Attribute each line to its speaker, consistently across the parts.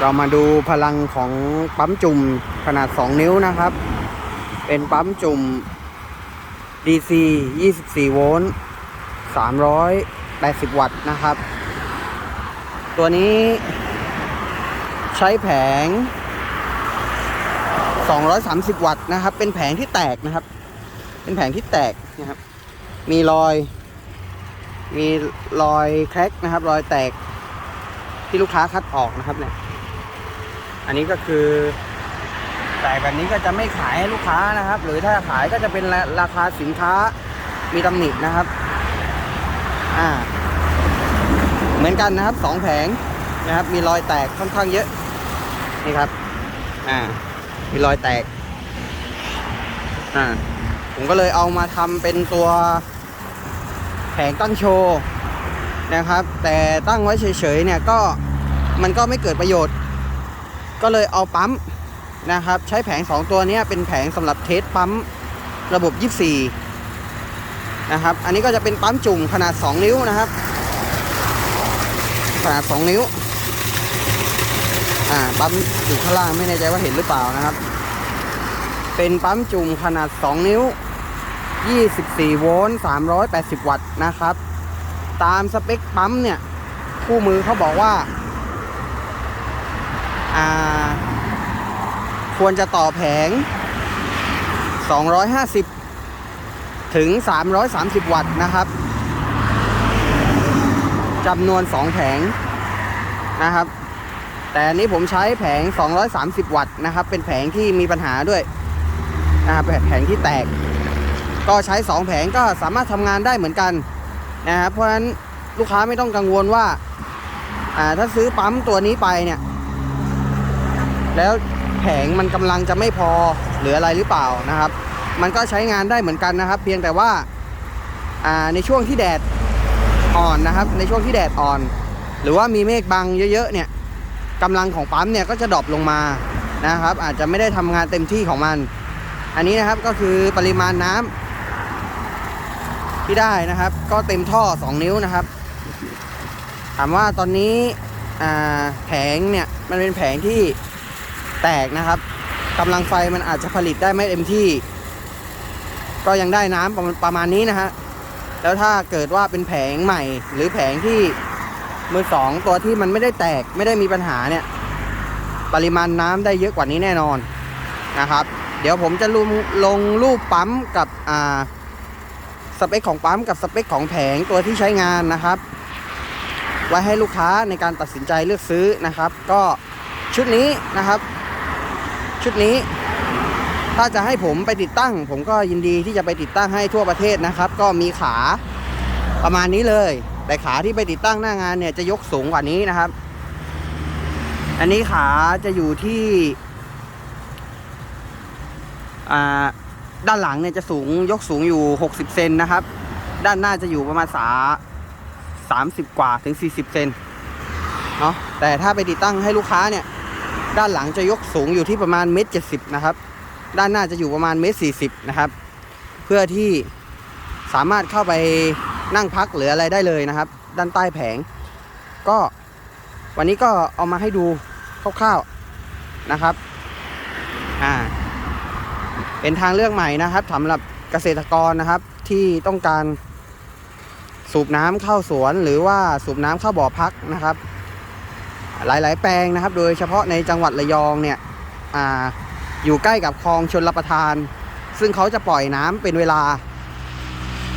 Speaker 1: เรามาดูพลังของปั๊มจุ่มขนาด 2 นิ้วนะครับ เป็นปั๊มจุ่ม DC 24 โวลต์ 380 วัตต์นะครับ ตัวนี้ใช้แผง 230 วัตต์นะครับ เป็นแผงที่แตกนะครับ เป็นแผงที่แตกนะครับ มีรอย มีรอยแคร็กนะครับ รอยแตกที่ลูกค้าคัดออกนะครับเนี่ย อันนี้ก็คือแต่แบบนี้ก็จะไม่ขายให้ลูกค้านะครับ หรือถ้าขายก็จะเป็นราราคาสินค้ามีตำหนินะครับอ่าเหมือนกันนะครับสองแผงนะครับ มีรอยแตกค่อนข้างเยอะนี่ครับอ่ามีรอยแตกอ่าผมก็เลยเอามาทำเป็นตัวแผงตั้งโชว์นะครับ แต่ตั้งไว้เฉยๆเนี่ยก็มันก็ไม่เกิดประโยชน์ ก็เลยเอาปั๊มนะครับใช้แผง 2 ตัวนี้เป็นแผงสำหรับเทสปั๊มระบบ 24 นะครับ อันนี้ก็จะเป็นปั๊มจุ่มขนาด 2 นิ้วนะครับ ขนาด 2 นิ้ว อ่าปั๊มอยู่ข้างล่างไม่แน่ใจว่าเห็นหรือเปล่านะครับ เป็นปั๊มจุ่มขนาด 2 นิ้ว 24 โวลต์ 380 วัตต์นะครับ ตามสเปคปั๊มเนี่ย คู่มือเขาบอกว่า ควรจะต่อแผง 250 ถึง 330 วัตต์นะครับจำนวน 2 แผงนะครับ แต่อันนี้ผมใช้แผง 230 วัตต์นะครับ เป็นแผงที่มีปัญหาด้วยนะครับแผงที่แตก ก็ใช้ 2 แผงก็สามารถทำงานได้เหมือนกันนะครับเพราะฉะนั้นลูกค้าไม่ต้องกังวลว่าถ้าซื้อปั๊มตัวนี้ไปเนี่ย แล้วแผงมันกำลังจะไม่พอหรืออะไรหรือเปล่านะครับ มันก็ใช้งานได้เหมือนกันนะครับ เพียงแต่ว่าในช่วงที่แดดอ่อนนะครับ ในช่วงที่แดดอ่อน หรือว่ามีเมฆบังเยอะๆเนี่ยกำลังของปั๊มเนี่ยก็จะดรอปลงมานะครับ อาจจะไม่ได้ทำงานเต็มที่ของมัน อันนี้นะครับก็คือปริมาณน้ำที่ได้นะครับ ก็เต็มท่อ 2 นิ้วนะครับ ถามว่าตอนนี้แผงเนี่ยมันเป็นแผงที่ แตกนะครับกำลังไฟมันอาจจะผลิตได้ไม่เต็มที่ ก็ยังได้น้ำประมาณประมาณนี้นะฮะแล้วถ้าเกิดว่าเป็นแผงใหม่ หรือแผงที่มือสองตัวที่มันไม่ได้แตกไม่ได้มีปัญหาเนี่ย ปริมาณน้ำได้เยอะกว่านี้แน่นอนนะครับ เดี๋ยวผมจะลงลงรูปปั๊มกับอ่าสเปคของปั๊มกับสเปคของแผงตัวที่ใช้งานนะครับ ไว้ให้ลูกค้าในการตัดสินใจเลือกซื้อนะครับ ก็ชุดนี้นะครับ ชุดนี้ ถ้าจะให้ผมไปติดตั้ง ผมก็ยินดีที่จะไปติดตั้งให้ทั่วประเทศนะครับ ก็มีขาประมาณนี้เลย แต่ขาที่ไปติดตั้งหน้างานเนี่ยจะยกสูงกว่านี้นะครับ อันนี้ขาจะอยู่ที่ด้านหลังเนี่ยจะสูงยกสูงอยู่ 60 เซนนะครับ ด้านหน้าจะอยู่ประมาณสา30 กว่าถึง 40 เซนเนาะแต่ถ้าไปติดตั้งให้ลูกค้าเนี่ย ด้านหลังจะยกสูงอยู่ที่ประมาณเมตรเจ็ดสิบนะครับ ด้านหน้าจะอยู่ประมาณเมตรสี่สิบนะครับ เพื่อที่สามารถเข้าไปนั่งพักหรืออะไรได้เลยนะครับ ด้านใต้แผง ก็วันนี้ก็เอามาให้ดูคร่าวๆนะครับ อ่า เป็นทางเลือกใหม่นะครับสำหรับเกษตรกรนะครับที่ต้องการสูบน้ำเข้าสวนหรือว่าสูบน้ำเข้าบ่อพักนะครับ หลาย ๆ แปลงนะครับ โดยเฉพาะในจังหวัดระยองเนี่ยออยู่ใกล้กับคลองชนรับประทาน ซึ่งเขาจะปล่อยน้ำเป็นเวลา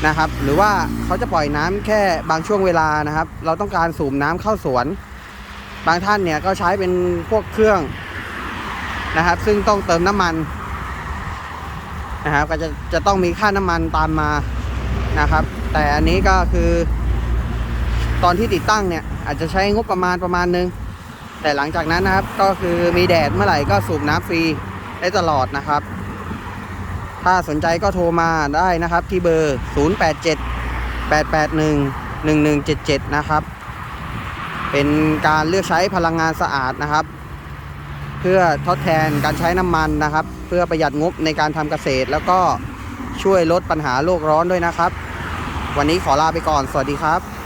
Speaker 1: นะครับ หรือว่าเขาจะปล่อยน้ำแค่บางช่วงเวลานะครับ เราต้องการสูบน้ำเข้าสวน บางท่านเนี่ยก็ใช้เป็นพวกเครื่องนะครับ ซึ่งต้องเติมน้ำมันนะครับ ก็จะจะต้องมีค่าน้ำมันตามมานะครับ แต่อันนี้ก็คือตอนที่ติดตั้งเนี่ยอาจจะใช้งบประมาณประมาณนึง แต่หลังจากนั้นนะครับก็คือมีแดดเมื่อไหร่ก็สูบน้ำฟรีได้ตลอดนะครับ ถ้าสนใจก็โทรมาได้นะครับที่เบอร์ 087 881 1177 นะครับ เป็นการเลือกใช้พลังงานสะอาดนะครับ เพื่อทดแทนการใช้น้ำมันนะครับ เพื่อประหยัดงบในการทำเกษตร แล้วก็ช่วยลดปัญหาโลกร้อนด้วยนะครับ วันนี้ขอลาไปก่อน สวัสดีครับ